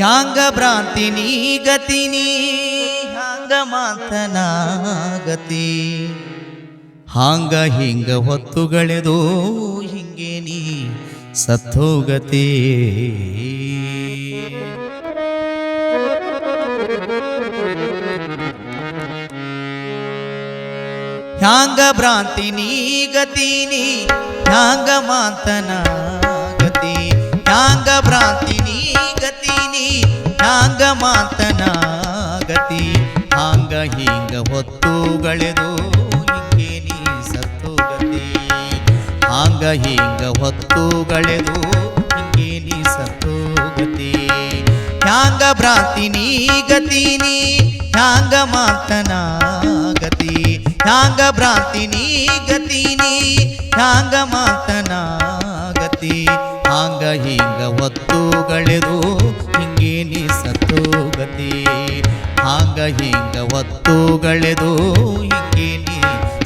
ಹ್ಯಾಂಗ ಭ್ರಾಂತಿನಿ ಗತಿನಿ? ಹ್ಯಾಂಗ ಮಾತನಾಗತಿ ಹಾಂಗ ಹಿಂಗ ಹೊತ್ತುಗಳೆದು ಹಿಂಗೆ ನೀ ಸತ್ತೋಗತಿ ಹ್ಯಾಂಗ ಭ್ರಾಂತಿನಿ ಗತಿನಿ? ಹ್ಯಾಂಗ ಮಾತನಾಗತಿ ಹ್ಯಾಂಗ ಭ್ರಾಂತಿನಿ ಹ್ಯಾಂಗ ಮಾತನಾಗತಿ. ಹಾಂಗ ಹಿಂಗ ಹೊತ್ತುಗಳೆದು, ಹಿಂಗೆ ನೀ ಸತ್ತೋಗತಿ. ಹಾಂಗ ಹಿಂಗ ಹೊತ್ತುಗಳೆದು, ಹಿಂಗೆ ನೀ ಸತ್ತೋಗತಿ. ಹ್ಯಾಂಗ ಭ್ರಾಂತಿನಿ ಗತಿನಿ ಹ್ಯಾಂಗ ಮಾತನಾಗತಿ. ಹ್ಯಾಂಗ ಭ್ರಾಂತಿನಿ ಗತಿನಿ ಹ್ಯಾಂಗ ಮಾತನಾಗತಿ. ಹಾಂಗ ಹಿಂಗ ಹೊತ್ತುಗಳೆದು ನೀ ಸತ್ತೋಗತಿ ಹಾಂಗ ಹಿಂಗ ಒತ್ತುಗಳೆದು ಹಿಂಗೆ ನೀ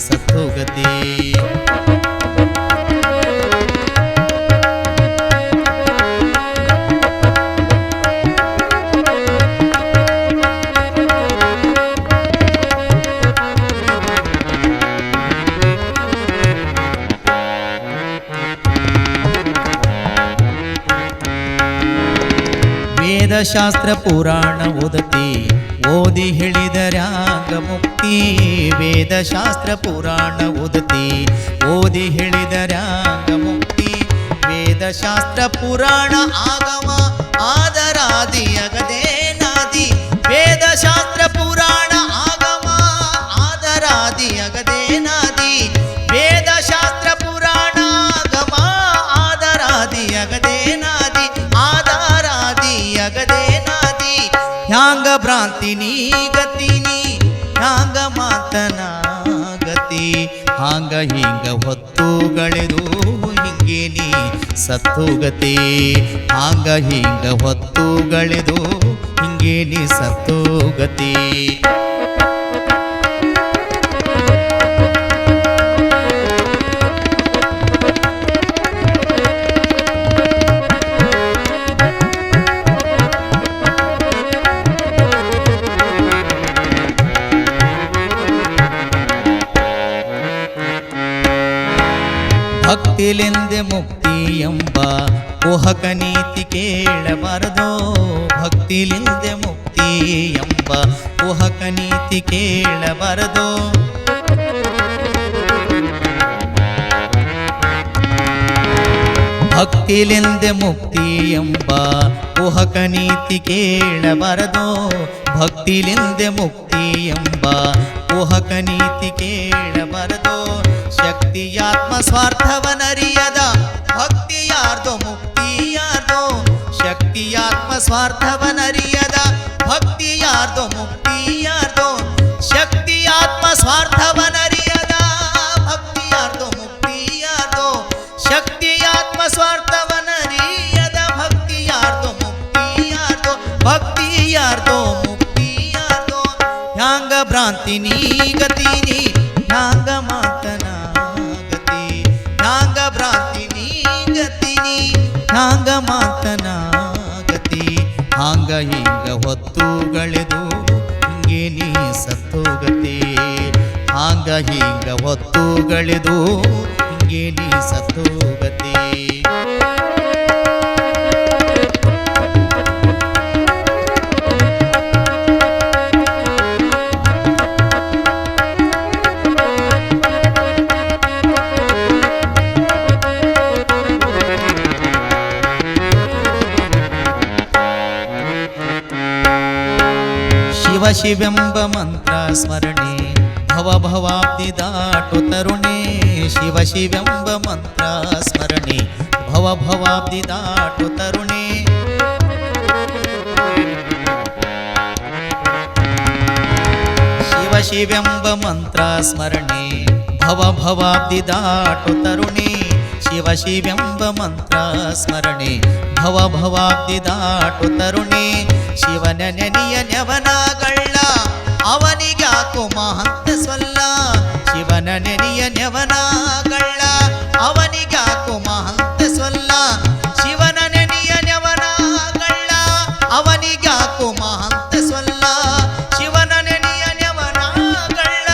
ಸತ್ತೋಗತಿ ವೇದಶಾಸ್ತ್ರ ಪುರಾಣ ಓದತಿ, ಓದಿ ಹೇಳಿದರ್ಯಾಂಗ ಮುಕ್ತಿ. ವೇದ ಶಾಸ್ತ್ರ ಪುರಾಣ ಓದತಿ, ಓದಿ ಹೇಳಿದರ್ಯಾಂಗ ಮುಕ್ತಿ. ವೇದ ಶಾಸ್ತ್ರ ಪುರಾಣ ಆಗಮ ಆದರಾದಿ ಅಗದೇ ನಾದಿ. ವೇದಶಾಸ್ತ್ರ ಪುರಾಣ ಭ್ರಾಂತಿನಿ ಗತಿನಿ ಹ್ಯಾಂಗ ಮಾತನಾಗತಿ. ಹಾಂಗ ಹಿಂಗ ಹೊತ್ತುಗಳೆದು ಹಿಂಗೆ ನೀ ಸತ್ತೋಗತಿ. ಹಾಂಗ ಹಿಂಗ ಹೊತ್ತುಗಳೆದು ಹಿಂಗೆ ನೀ ಸತ್ತೋಗತಿ. ಭಕ್ತಿಲೆಂದೆ ಮುಕ್ತಿ ಎಂಬ ಕುಹಕ ನೀತಿ ಕೇಳಬಾರದೋ? ಭಕ್ತಿಲಿಂದೆ ಮುಕ್ತಿ ಎಂಬ ಕುಹಕ ನೀತಿ ಕೇಳಬಾರದೋ? ಭಕ್ತಿಲಿಂದೆ ಮುಕ್ತಿ ಎಂಬ ಕುಹಕ ನೀತಿ ಕೇಳಬಾರದೋ? ಭಕ್ತಿಲಿಂದೆ ಮುಕ್ತಿ ಎಂಬ ಕುಹಕ ನೀತಿ ಕೇಳಬಾರದು? ಶಕ್ತಿಯಾತ್ಮ ಸ್ವಾರ್ಥವನರಿಯದ ಭಕ್ತಿಯಾರ್ದೋ ಮುಕ್ತಿಯಾರ್ದೋ ಶಕ್ತಿಯಾತ್ಮ ಸ್ವಾರ್ಥವನರಿಯದ ಭಕ್ತಿಯಾರ್ದೋ ಮುಕ್ತಿಯಾರ್ದೋ ಶಕ್ತಿಯಾತ್ಮ ಸ್ವಾರ್ಥವನರಿಯದ ಭಕ್ತಿಯಾರ್ದೋ ಮುಕ್ತಿಯಾರ್ದೋ ಶಕ್ತಿಯಾತ್ಮ ಸ್ವಾರ್ಥವನರಿಯದ ಭಕ್ತಿಯಾರ್ದೋ ಮುಕ್ತಿಯಾರ್ದೋ ಭಕ್ತಿಯಾರ್ದೋ ಮುಕ್ತಿಯಾರ್ದೋ ಹ್ಯಾಂಗ ಭ್ರಾಂತಿನಿ ಗತಿನಿ ಹ್ಯಾಂಗ ಮಾತನಾಗತಿ ಹ್ಯಾಂಗ ಮಾತನಾಗತಿ. ಹಾಂಗ ಹಿಂಗ ಹೊತ್ತುಗಳೆದು ಹಿಂಗೆ ನೀ ಸತ್ತೋಗತಿ. ಹಾಂಗ ಹಿಂಗ ಹೊತ್ತುಗಳೆದು ಹಿಂಗೆ ನೀ ಸತ್ತೋಗತಿ. ಶಿವೆಂಬ ಮಂತ್ರ ಸ್ಮರಣೆ ಭವ ಭವಾಬ್ದಿ ದಾಟು ತರುಣೆ ಶಿವ ಶಿವೆಂಬ ಮಂತ್ರ ಸ್ಮರಣೆ ಭವ ಭವಾಬ್ದಿ ದಾಟು ತರುಣೆ ಶಿವ ಶಿವೆಂಬ ಮಂತ್ರ ಸ್ಮರಣೆ ಭವ ಭವಾಬ್ದಿ ದಾಟು ತರುಣೆ ಶಿವ ಶಿವೆಂಬ ಮಂತ್ರ ಸ್ಮರಣೆ ಭವ ಭವಾಬ್ದಿ ದಾಟು ತರುಣೆ ಶಿವನ ನೆನೆಯ ನೆವನಗಳ್ಳ ಅವನಿಗ್ಯಾಕೋ ಮಹಂತ ಸೊಲ್ಲ ಶಿವನ ನೆನೆಯ ನೆವನಗಳ್ಳ ಅವನಿಗ್ಯಾಕೋ ಮಹಂತ ಸೊಲ್ಲ ಶಿವನ ನೆನೆಯ ನೆವನಗಳ್ಳ ಅವನಿಗ್ಯಾಕೋ ಮಹಂತ ಸೊಲ್ಲ ಶಿವನ ನೆನೆಯ ನೆವನಾಗಳ್ಳ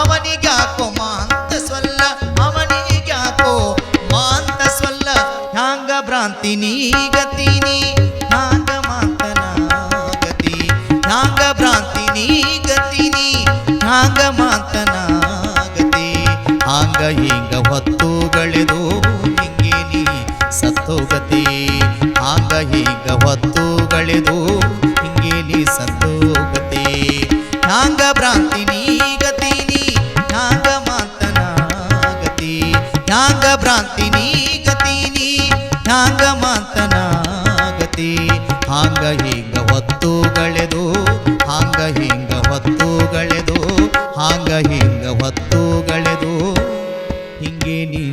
ಅವನಿಗ್ಯಾಕೋ ಮಹಂತ ಸೊಲ್ಲ ಅವನಿಗ್ಯಾಕೋ ಮಾಂತ ಸೊಲ್ಲ ಹ್ಯಾಂಗ ಭ್ರಾಂತಿ ನೀ ಗತಿ ನೀ ಸತ್ತೋಗತಿ ಹಾಂಗ ಹಿಂಗ ಹೊತ್ತುಗಳೆದು ಹಿಂಗೇಲಿ ಸತ್ತು ಗತಿ ಹಾಂಗ ಭ್ರಾಂತಿ ನೀ ಗತಿ ನೀ ಹ್ಯಾಂಗ ಮಾತನ ಗತಿ ನಾಂಗ ಭ್ರಾಂತಿ ನೀ ಗತಿ ನೀ ಹ್ಯಾಂಗ ಮಾತನ ಗತಿ ಹಾಂಗ ಹಿಂಗ ಹೊತ್ತುಗಳೆದು ಹಾಂಗ ಹಿಂಗ ಹೊತ್ತುಗಳೆದು ಹಾಂಗ ಹಿಂಗ ಹೊತ್ತುಗಳೆದು ಹಿಂಗೆ ನೀ